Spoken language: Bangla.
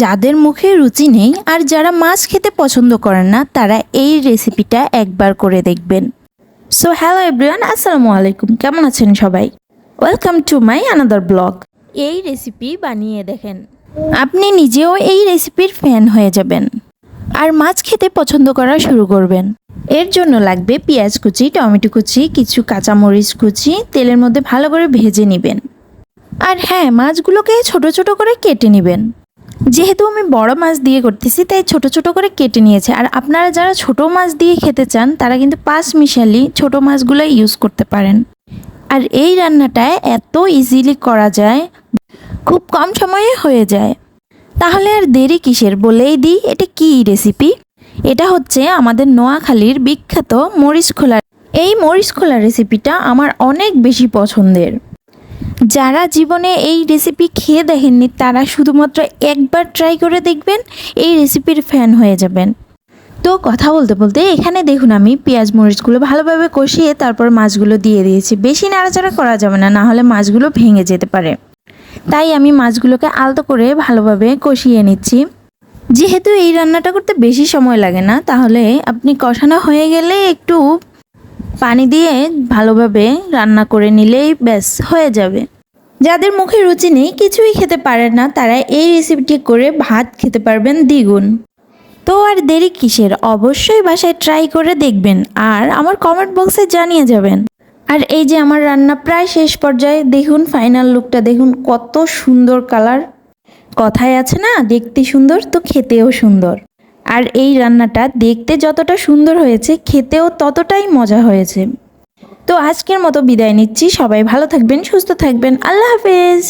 যাদের মুখে রুচি নেই আর যারা মাছ খেতে পছন্দ করেন না, তারা এই রেসিপিটা একবার করে দেখবেন। সো হ্যালো এভরিওয়ান আসসালামু আলাইকুম। কেমন আছেন সবাই? Welcome to my another blog এই রেসিপি বানিয়ে দেখেন। আপনি নিজেও এই রেসিপির ফ্যান হয়ে যাবেন আর মাছ খেতে পছন্দ করা শুরু করবেন। এর জন্য লাগবে পেঁয়াজ কুচি, টমেটো কুচি, কিছু কাঁচামরিচ কুচি, তেলের মধ্যে ভালো করে ভেজে নেবেন। আর হ্যাঁ মাছগুলোকে ছোট ছোট করে কেটে নেবেন। যেহেতু আমি বড় মাছ দিয়ে করতেছি, তাই ছোট ছোট করে কেটে নিয়েছে। আর আপনারা যারা ছোট মাছ দিয়ে খেতে চান, তারা কিন্তু পাঁচ মিশালি ছোট মাছগুলো ইউজ করতে পারেন। আর এই রান্নাটায় এত ইজিলি করা যায়, খুব কম সময়ে হয়ে যায়। তাহলে আর দেরি কিসের? বলেই দিই, এটা কি রেসিপি এটা হচ্ছে আমাদের নোয়াখালীর বিখ্যাত মরিচ খোলা। এই মরিচ খোলা রেসিপিটা আমার অনেক বেশি পছন্দের। যারা জীবনে এই রেসিপি খেয়ে দেখেননি, তারা শুধুমাত্র একবার ট্রাই করে দেখবেন, এই রেসিপির ফ্যান হয়ে যাবেন। তো কথা বলতে বলতে এখানে দেখুন আমি পেঁয়াজ মরিচগুলো ভালোভাবে কষিয়ে তারপর মাছগুলো দিয়ে দিয়েছি। বেশি নাড়াচাড়া করা যাবে না না হলে মাছগুলো ভেঙে যেতে পারে। তাই আমি মাছগুলোকে আলতো করে ভালোভাবে কষিয়ে নিচ্ছি। যেহেতু এই রান্নাটা করতে বেশি সময় লাগে না, তাহলে আপনি কষানো হয়ে গেলে একটু পানি দিয়ে ভালোভাবে রান্না করে নিলেই ব্যাস, হয়ে যাবে। যাদের মুখে রুচি নেই, কিছুই খেতে পারেন না তারা এই রেসিপিটি করে ভাত খেতে পারবেন দ্বিগুণ। তো আর দেরি কিসের? অবশ্যই বাসায় ট্রাই করে দেখবেন, আর আমার কমেন্ট বক্সে জানিয়ে যাবেন। আর এই যে আমার রান্না প্রায় শেষ পর্যায়ে, দেখুন ফাইনাল লুকটা দেখুন কত সুন্দর কালার কথায় আছে না, দেখতে সুন্দর তো খেতেও সুন্দর। আর এই রান্নাটা দেখতে যতটা সুন্দর হয়েছে, খেতেও ততটাই মজা হয়েছে। তো আজকের মতো বিদায় নিচ্ছি। সবাই ভালো থাকবেন, সুস্থ থাকবেন। আল্লাহ হাফেজ।